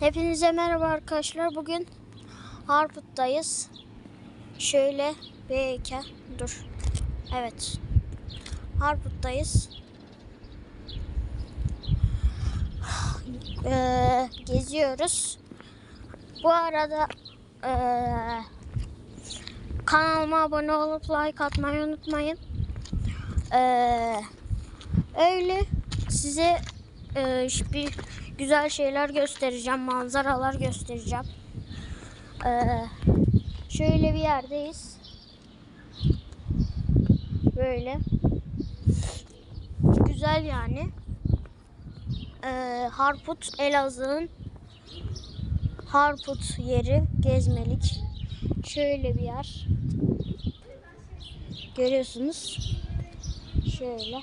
Hepinize merhaba arkadaşlar. Bugün Harput'tayız. Şöyle B2 dur. Evet. Harput'tayız. Ee, geziyoruz. Bu arada ee, kanalıma abone olup like atmayı unutmayın. Ee, öyle size ee, bir güzel şeyler göstereceğim, manzaralar göstereceğim. Ee, şöyle bir yerdeyiz. Böyle. Güzel yani. Ee, Harput Elazığ'ın Harput yeri gezmelik. Şöyle bir yer. Görüyorsunuz. Şöyle.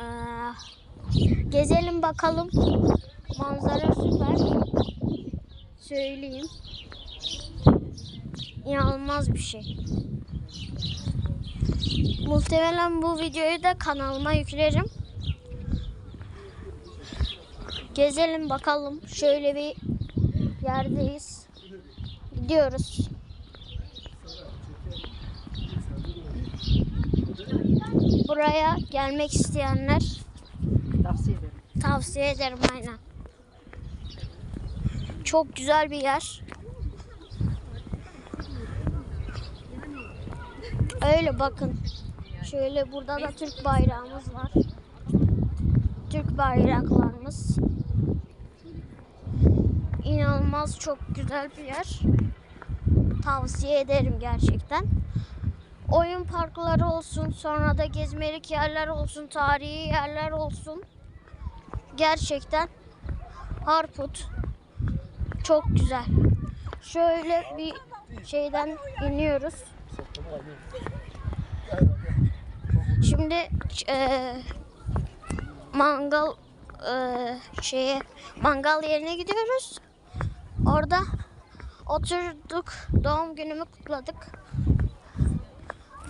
Ee, Gezelim bakalım. Manzara süper. Söyleyeyim. İnanılmaz bir şey. Muhtemelen bu videoyu da kanalıma yüklerim. Gezelim bakalım. Şöyle bir yerdeyiz. Gidiyoruz. Buraya gelmek isteyenler Tavsiye ederim. Tavsiye ederim aynen. Çok güzel bir yer. Öyle bakın. Şöyle burada da Türk bayrağımız var. Türk bayraklarımız. İnanılmaz çok güzel bir yer. Tavsiye ederim gerçekten. Oyun parkları olsun, sonra da gezmelik yerler olsun, tarihi yerler olsun gerçekten Harput çok güzel. Şöyle bir şeyden iniyoruz. Şimdi eee, mangal eee, şeye mangal yerine gidiyoruz. Orada oturduk, doğum günümü kutladık.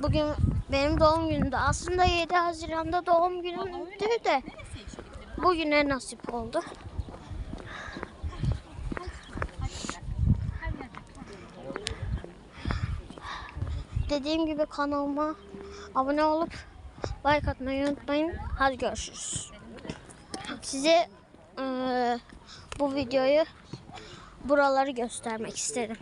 Bugün benim doğum günümdü. Aslında 7 Haziran'da doğum günümdü de bugüne nasip oldu. Dediğim gibi kanalıma abone olup like atmayı unutmayın. Hadi görüşürüz. Size eee, bu videoyu buraları göstermek istedim.